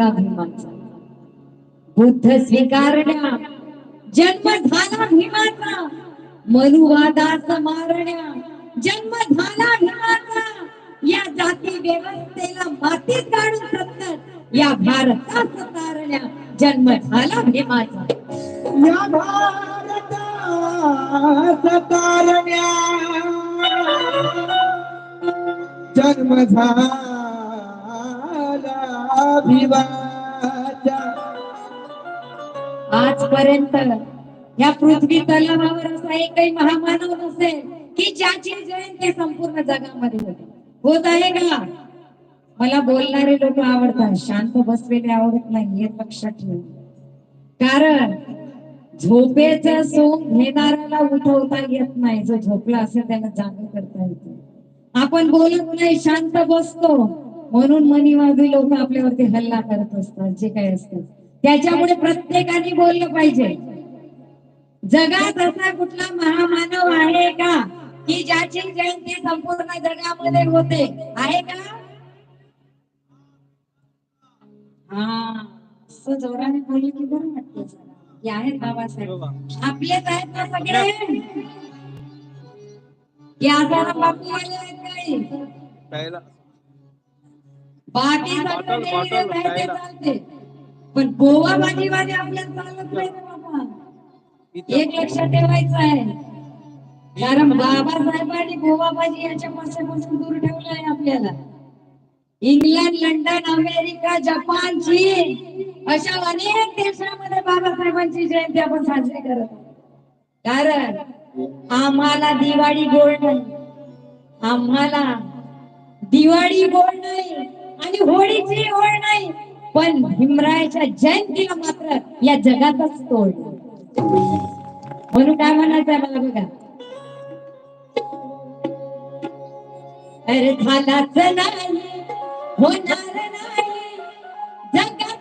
झाला भीमाचा बुद्ध स्वीकारण्या जन्म झाला भीमाचा मनुवादास मारण्या जन्म झाला भीमाचा. या जाती व्यवस्थेला मातीत काढून सत्तर या भारतात तारण्या जन्म झाला भीमाचा. या भारता सतारण्या जन्म झाला आजपर्यंत या पृथ्वी तलावावर असा एकही महामानव नसेल की ज्याची जयंती संपूर्ण जगामध्ये होते. होत आहे का? मला बोलणारे लोक आवडतात. शांत बसलेले आवडत नाही हे लक्षात ठेव. कारण झोपेचा सोंग घेणाऱ्याला उठवता येत नाही. जो झोपला असेल त्याला जागा करता येते. आपण बोलत नाही शांत बसतो. म्हणून मनीवादी लोक आपल्यावरती हल्ला करत असतात जे काही असतात. त्याच्यामुळे प्रत्येकाने बोललं पाहिजे. जगात असा कुठला महामानव आहे का की ज्याची जयंती संपूर्ण जगामध्ये होते? आहे का? हा असं जोराने बोलले की बरं वाटतं हे आहेत बाबासाहेब. आपलेच आहेत ना सगळे? या जरा बापू आले आहेत काही? खायला. चालते पण गोवा भाजीवाले आपल्याला चालत नाही बाबा. एक लक्षात ठेवायचं आहे. कारण बाबासाहेबांनी गोवा भाजी याच्या पासून दूर ठेवलं आहे आपल्याला. इंग्लंड लंडन अमेरिका जपान चीन अशा अनेक देशामध्ये बाबासाहेबांची जयंती आपण साजरी करत. कारण आम्हाला दिवाळी गोड नाही. आम्हाला दिवाळी गोड नाही. आणि होळीची ओढ नाही पण भीमरायाच्या जयंतीला मात्र या जगातच तोड म्हणून काय म्हणायचंय मला बघा अरे झालाच नाही होणार नाही जगात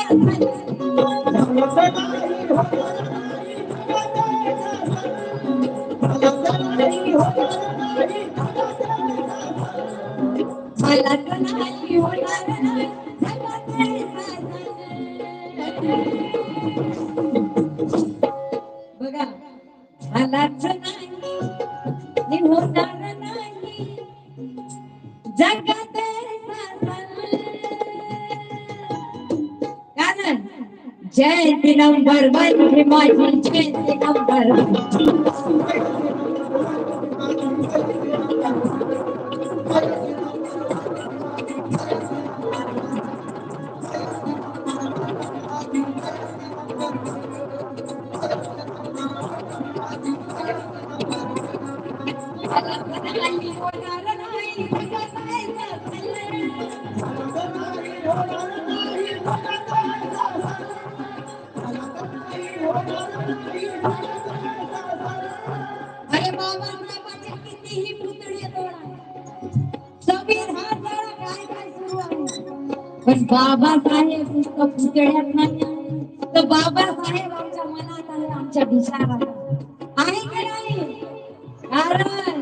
जगात ऐसा नंबर वन ही माझी जयंती नंबर बाबासाहेब नुसतं पुतळ्यात नाही तर बाबासाहेब आमच्या मनात आहे आमच्या विचारात आहे की नाही कारण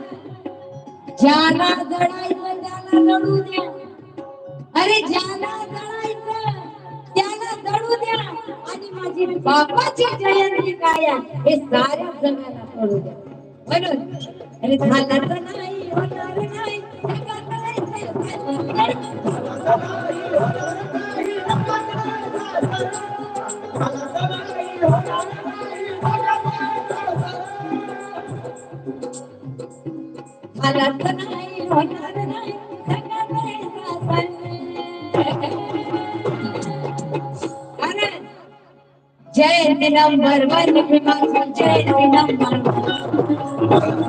ज्याला जडायचं त्याला लढू द्या. अरे ज्याला जडायचं त्याला जडू द्या. आणि माझी बापाची जयंती काय हे साऱ्या जगाला कळू द्या. म्हणून अरे झालं तर नाही होणार नाही. जयंती नंबर वन विमान जयंती नंबर सारी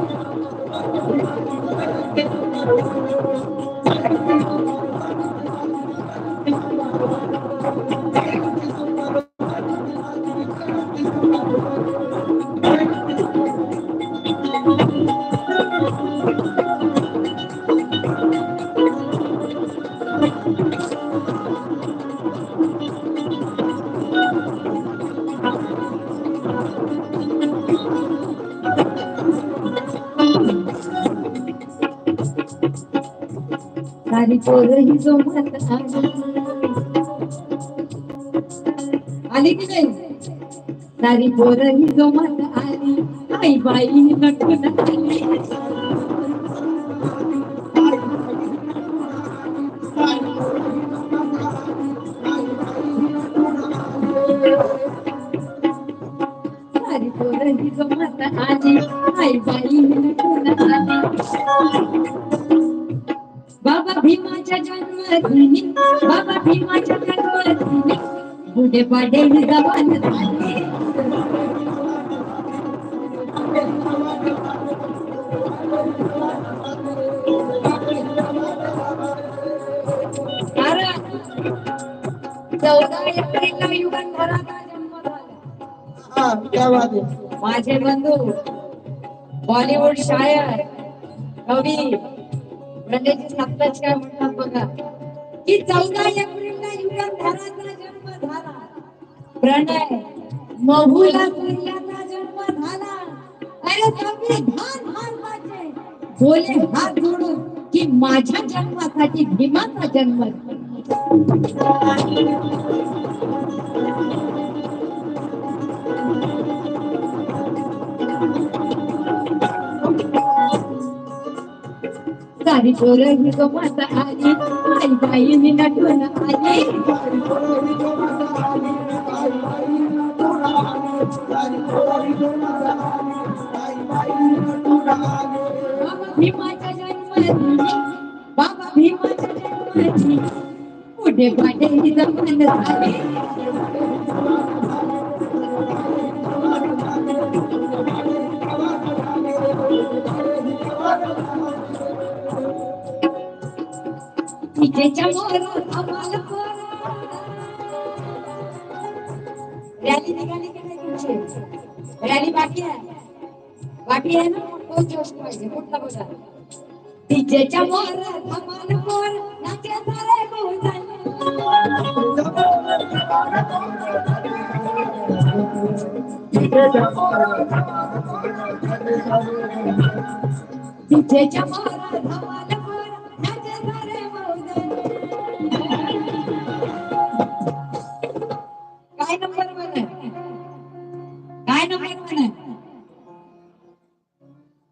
आली आली की नाही सारी पोरं ही जोमात आली आई बाई नटून आली सारी पोरं ही जोमात आली आई बाई नटून आली बाबा भीमाच्या जन्मदिनी बाबा भीमाच्या जन्मदिनी बुढे पाडे जवान झाले कारण चौदा एप्रिलला युगंधराचा जन्म झाला हा क्या बात आहे माझे बंधू बॉलिवूड शायर कवी रणजित सप्तच काय म्हणतात बघा. की चौदा एप्रिलला युगंधराचा जन्म झाला. प्रणय महुला सूर्याचा जन्म झाला. अरे सगळे धान धान वाजले बोले हात जोडून की माझ्या जन्मासाठी भीमाचा जन्म. Thank you. सारी पोरं ही माता आली आई बाई मी नटून आली बाबा भीमाच्या जन्मदिनी बाबा भीमाच्या जन्मदिनी पुढे पाठे ही जमान झाली विजेच्या मोर आम्हाला पोरं. रॅली निघाली की नाही तुमची रॅली बाकी आहे बाकी आहे ना तोच जोश पाहिजे कुठला बघा डीजेच्या मोर धमाल पोर नाचे सारे बहुजन डीजेच्या मोर धमाल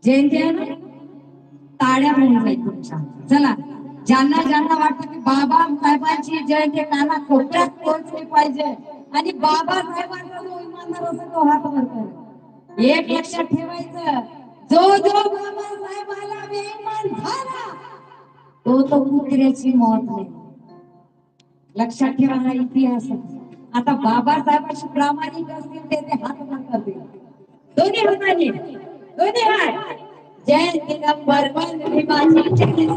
जयंत्या ताड्या ना होऊन जाईल तुमच्या चला ज्यांना ज्यांना वाटतं की बाबा साहेबांची जयंती काना कोपऱ्यात पोहोचली पाहिजे आणि बाबा साहेबांचा जो इमानदार असेल तो हात वर एक लक्षात ठेवायचं जो जो बाबा साहेबाला बेईमान झाला तो तो कुत्र्याची मौत नाही. लक्षात ठेवा हा इतिहास. आता बाबासाहेबांशी प्रामाणिक असतील ते ते हात वर करतील. दोन्ही हाताने. लुधियान जय दिगंबर वन विभाजी जय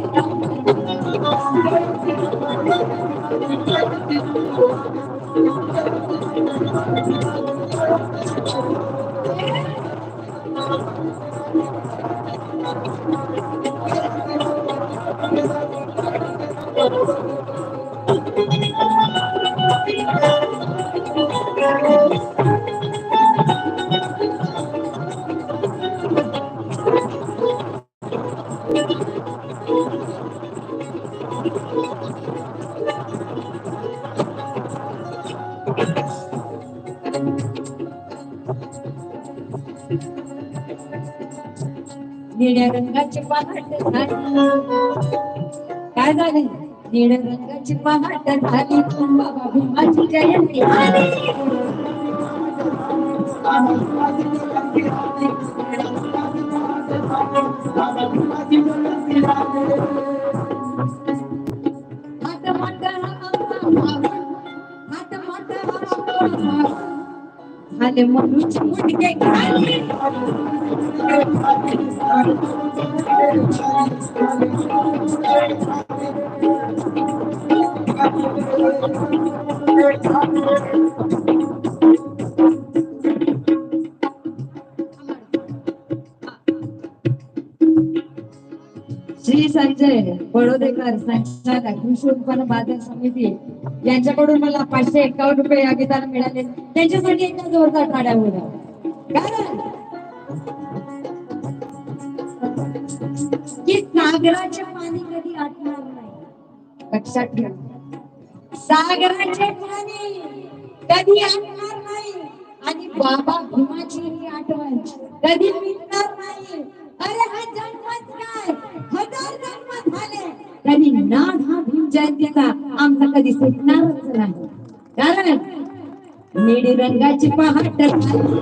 Thank you. रंगाची पहाट झाली. काय झाली? निळ रंगाची पहाट झाली. बाबा भीमाची जयंती झाली. हात माट हात माट झाले म्हणून मुंडके खाली श्री संजय बडोदेकर संचालक कृषी बाजार समिती. यांच्याकडून मला पाचशे एकावन्न रुपये या गीताला मिळाले. त्यांच्यासाठी एकदा जोरदार टाळ्या होत्या कारण की सागराचे पाणी कधी आटणार नाही? लक्षात ठेवा. सागराचे पाणी कधी आटणार नाही? आणि बाबा भीमाची ही आठवण कधी मिटणार नाही? अरे हा जन्मच काय? हजार जन्म झाले. कधी नाद हा भीम आमचा कधी सुटणारच नाही कारण निळी रंगाची पहाट झाली.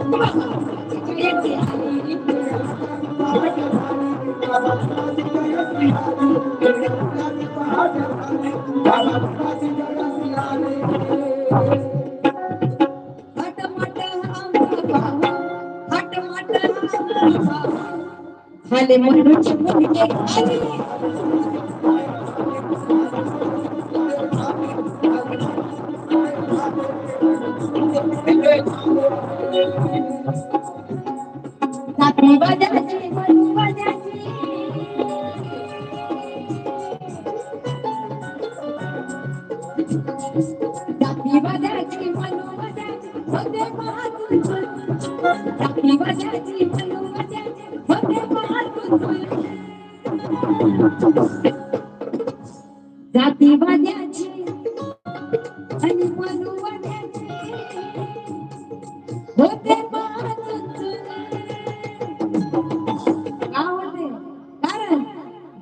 म्हणून বাজার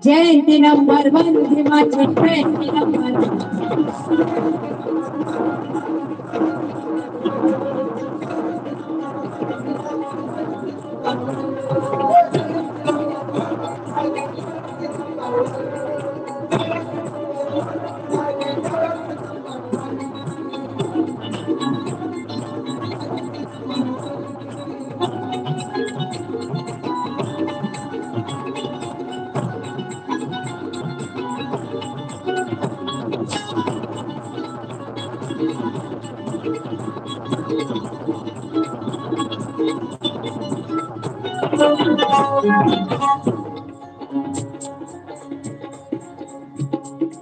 जयंती नंबर वन भीमाची जयंती नंबर one.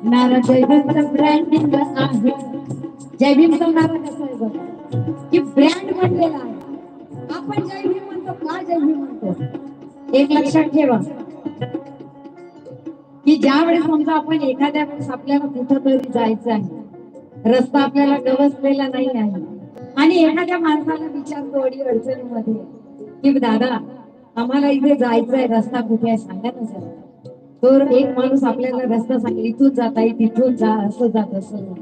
नारा जयभीमचं ब्रँड आहे. जयभीमचं नारा कसं आहे बघा की ब्रँड बनलेला आहे. आपण जयभीम म्हणतो का जयभीम म्हणतो? एक लक्षात ठेवा. की ज्या वेळेस समजा आपण एखाद्या वेळेस आपल्याला कुठं तरी जायचं आहे रस्ता आपल्याला गवसलेला नाही आहे आणि एखाद्या माणसाला विचारतो अडी अडचणीमध्ये की दादा आम्हाला इथे जायचंय रस्ता कुठे आहे सांगा ना सर तर एक माणूस आपल्याला रस्ता सांगेल इथून जाता येईल तिथून जा असं जात असं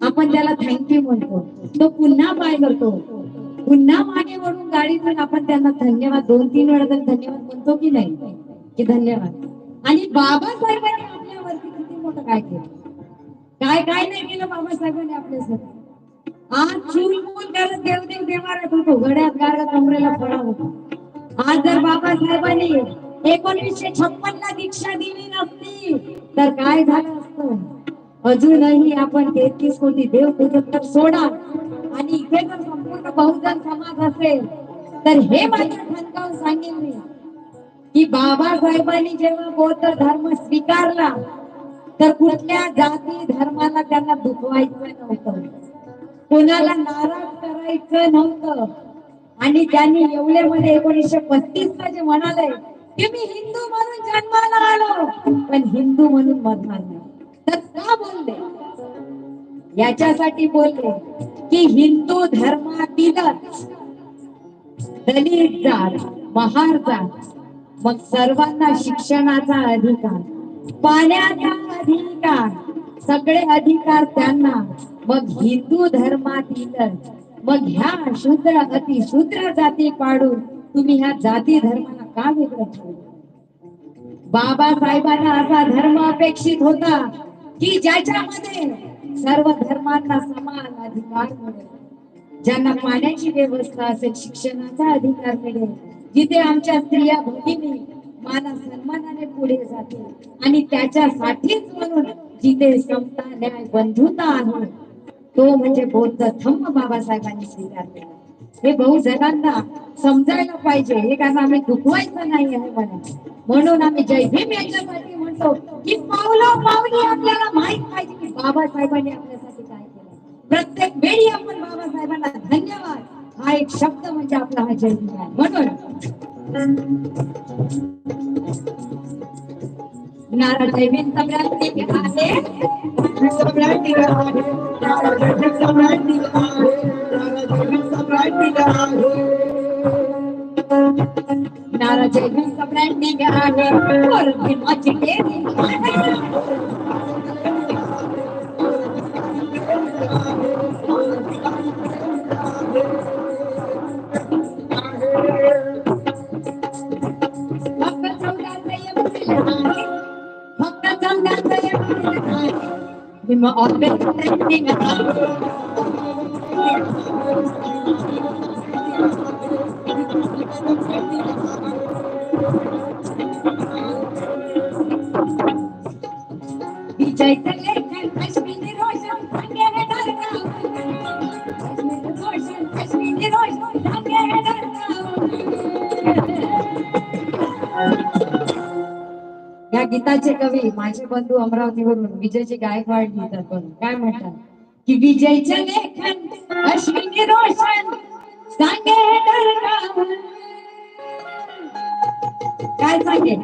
आपण त्याला थँक्यू म्हणतो. तो पुन्हा काय करतो पुन्हा मागे वळून घेऊन आपण त्यांना धन्यवाद दोन तीन वेळा तरी धन्यवाद म्हणतो की नाही? की धन्यवाद. आणि बाबासाहेबांनी आपल्यावरती किती मोठं काय केलं? काय काय नाही केलं बाबासाहेबांनी आपल्यासाठी? आज चूलमूल करत देवदेव देवारात होतो घड्यात गारगा कमरेला पडा होता. आज जर बाबासाहेबांनी एकोणीसशे छप्पन ला दीक्षा दिली नसती. तर काय झालं असतं? अजूनही आपण तेहतीस कोटी देव पूजक तर सोडा. आणि इथे जर संपूर्ण बहुजन समाज असेल तर हे मात्र ठणकावून सांगेल मी की बाबासाहेबांनी जेव्हा बौद्ध धर्म स्वीकारला तर कुठल्या जाती धर्माला त्यांना दुखवायचं नव्हतं. कोणाला नाराज करायचं नव्हतं. आणि त्यांनी येवल्यामध्ये एकोणीसशे पस्तीस ला जे म्हणाले की मी हिंदू म्हणून जन्माला आलो पण हिंदू म्हणून मरणार तर का बोलले? याच्यासाठी बोलले की हिंदू धर्मातीलच. दलित जात महार जात मग सर्वांना शिक्षणाचा अधिकार पाण्याचा अधिकार सगळे अधिकार त्यांना मग हिंदू धर्मातीलच. मग ह्या शूद्र अति शूद्र जाती पाडून तुम्ही ह्या जाती धर्माला का वेगळं ठेवलं? बाबासाहेबांना असा धर्म अपेक्षित होता की ज्याच्यामध्ये सर्व धर्मांना समान अधिकार मिळेल. ज्यांना पाण्याची व्यवस्था असेल शिक्षणाचा अधिकार मिळेल जिथे आमच्या स्त्रिया भगिनी माना सन्मानाने पुढे जातील आणि त्याच्यासाठीच म्हणून जिथे समता न्याय बंधुता आहे तो म्हणजे बौद्ध थंब बाबासाहेबांनी स्वीकारलेला हे बहुजनांना समजायला पाहिजे. हे कारण आम्ही दुखवायचं नाही आहे मला म्हणून आम्ही जय भीम याच्यासाठी म्हणतो की पावलं पावली आपल्याला माहीत पाहिजे की बाबासाहेबांनी आपल्यासाठी काय केलं. प्रत्येक वेळी आपण बाबासाहेबांना धन्यवाद. हा एक शब्द म्हणजे आपला हा जय भीम आहे. म्हणून नारा जय भीम सगळ्यांनी आहे. सम्राट दिला आहे राजा सम्राट भीम ऑर्गन ट्रेनिंग आहे. विजयचं गीताचे कवी माझे बंधू अमरावतीवरून विजयचे गायकवाड लिहितात पण. काय म्हणतात? की विजयचे लेखन अश्विनी रोशन सांगे काय सांगे?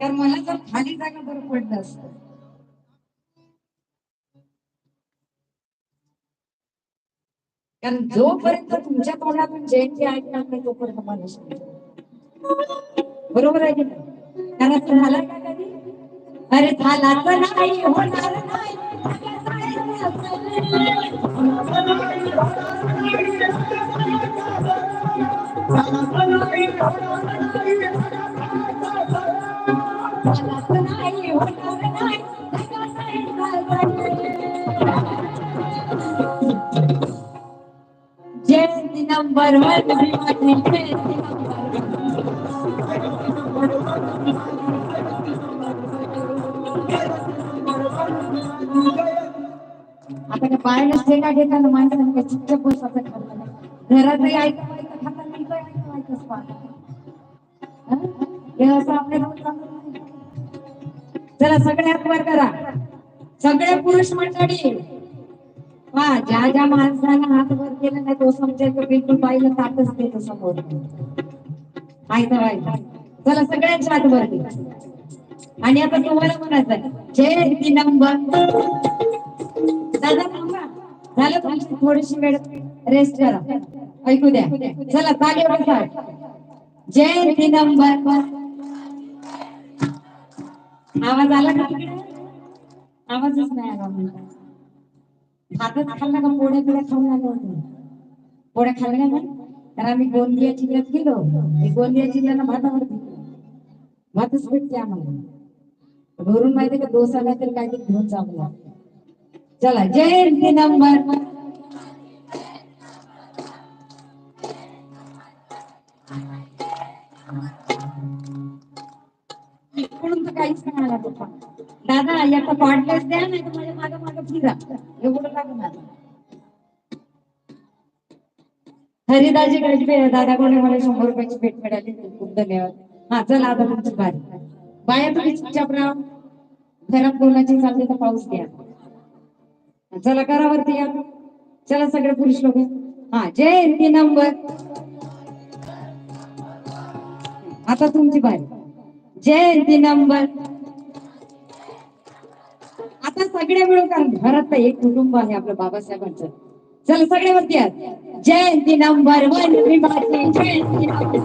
तर मला जर खाली जागा बरं पडलं असतं. कारण जोपर्यंत तुमच्या तोंडातून जयंती ऐकणार नाही तोपर्यंत मला बरोबर आहे की नाही? कारण झालं कधी? अरे झाला तर नाही, होणार नाही. नंबर वन जयंती नंबर आपण काय बाहेर शेंगा घेताना माणसाने काय चिच्चप बसायचं ठरलं नाही. घरातही ऐकून खाताना इथं ऐकून हे? असं आपल्याला होत चाललं चला सगळे वर करा. सगळे पुरुष मंडळी हा ज्या ज्या माणसानं हात वर केला नाही तो समजेल बिलकुल बाईला ताटच देतो समोर. ऐका ऐका चला सगळ्यांच्या हात वर आणि आता तुम्हाला म्हणायचं जय दिनंबर नंबर दादा थांबा झालं थोडीशी वेळ रेस्ट करा ऐकू द्या. चला चालेल बसा. जय नंबर आवाज आला का आवाजच नाही आला म्हणता भातच खाल्ला का पोळ्या बिळ्या खाऊन आलो होतो. पोळ्या खाल्ल्या ना? तर आम्ही गोंदिया जिल्ह्यात गेलो. गोंदिया जिल्ह्याला आवडते भातच भेटते आम्हाला. भरून माहिती का डोसा नाही तर काय घेऊन जावं लागतं. चला जयंती नंबर. इकडून तर काहीच नाही आला पप्पा. दादा याचा पॉडकास्ट द्या नाही तर माझ्या मागे मागे फिरा. एवढं लागणार हरिदाजी गजबे दादा कोणी मला शंभर रुपयाची भेट मिळाली. खूप धन्यवाद. हा चला आता तुमची बारी बाया तुम्ही चुपचाप राहा. घरात बोलायची चालते तर पाऊस द्या. चला करावरती या. चला सगळे पुरुष लोक. हा जयंती नंबर. आता तुमची बारी. जयंती नंबर. आता सगळे मिळून कारण घरात तर एक कुटुंब आहे आपलं बाबासाहेबांचं. चला सगळे वरती जयंती नंबर. वन जयंती number.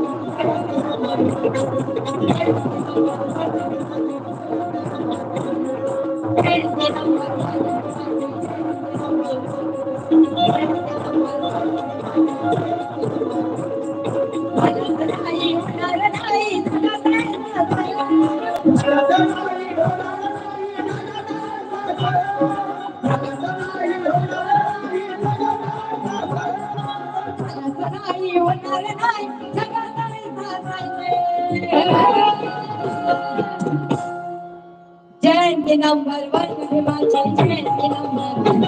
Number one विभाची जयंती नंबर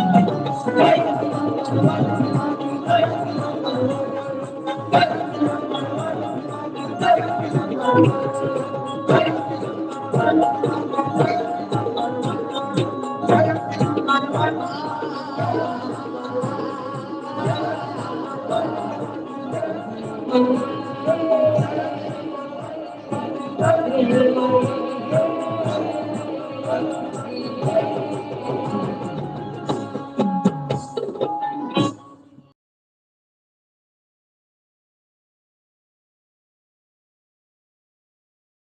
Thank